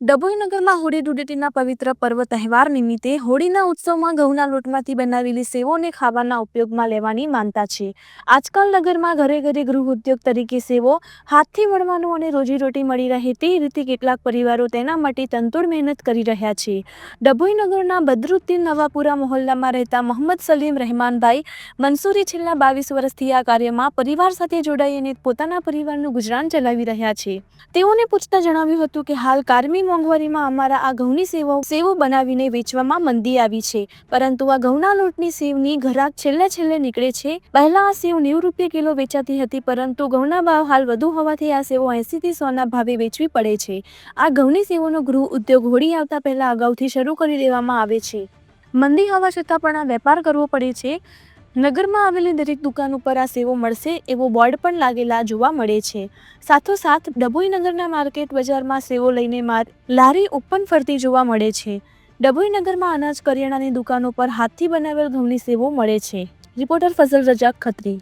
ડભોઈનગરમાં હોળી ધૂળેટીના પવિત્ર પર્વ તહેવાર નિમિત્તે હોળીના ઉત્સવમાં ઘઉંના લોટમાંથી બનાવેલી સેવોને ખાવાના ઉપયોગમાં લેવાની માનતા છે. આજકાલ નગરમાં ઘરે ઘરે ગૃહ ઉદ્યોગ તરીકે સેવો હાથથી વણવાનું અને રોજીરોટી મળી રહે તે રીતે કેટલાક પરિવારો તેના માટે તંતોડ મહેનત કરી રહ્યા છે. ડભોઈ નગરના બદરુદ્દીન નવાપુરા મોહલ્લામાં રહેતા મોહમ્મદ સલીમ રહેમાનભાઈ મંસૂરી છેલ્લા બાવીસ વર્ષથી આ કાર્યમાં પરિવાર સાથે જોડાઈને પોતાના પરિવારનું ગુજરાન ચલાવી રહ્યા છે. તેઓને પૂછતા જણાવ્યું હતું કે હાલ કારમી મોંઘવારીમાં અમારા આ ઘઉંની સેવો સેવો બનાવીને વેચવામાં મંદી આવી છે. પરંતુ આ ઘઉંના લોટની સેવની ઘરાક છેલ્લે છેલ્લે નીકળે છે. પહેલા આ સેવ નેવું રૂપિયા કિલો વેચાતી હતી, પરંતુ ઘઉંના ભાવ હાલ વધુ હોવાથી આ સેવો એંસીથી સોના ભાવે વેચવી પડે છે. આ ઘઉંની સેવોનો ગૃહ ઉદ્યોગ હોળી આવતા પહેલા અગાઉથી શરૂ કરી દેવામાં આવે છે. મંદી હોવા છતાં પણ આ વેપાર કરવો પડે છે. નગરમાં આવેલી દરેક દુકાન ઉપર આ સેવો મળશે એવો બોર્ડ પણ લાગેલા જોવા મળે છે. સાથોસાથ ડભોઈ નગરના માર્કેટ બજારમાં સેવો લઈને માર લારી ઓપન ફરતી જોવા મળે છે. ડભોઈ નગરમાં અનાજ કરિયાણાની દુકાનો પર હાથથી બનાવેલ ઘઉંની સેવો મળે છે. રિપોર્ટર ફઝલ રજાક ખત્રી.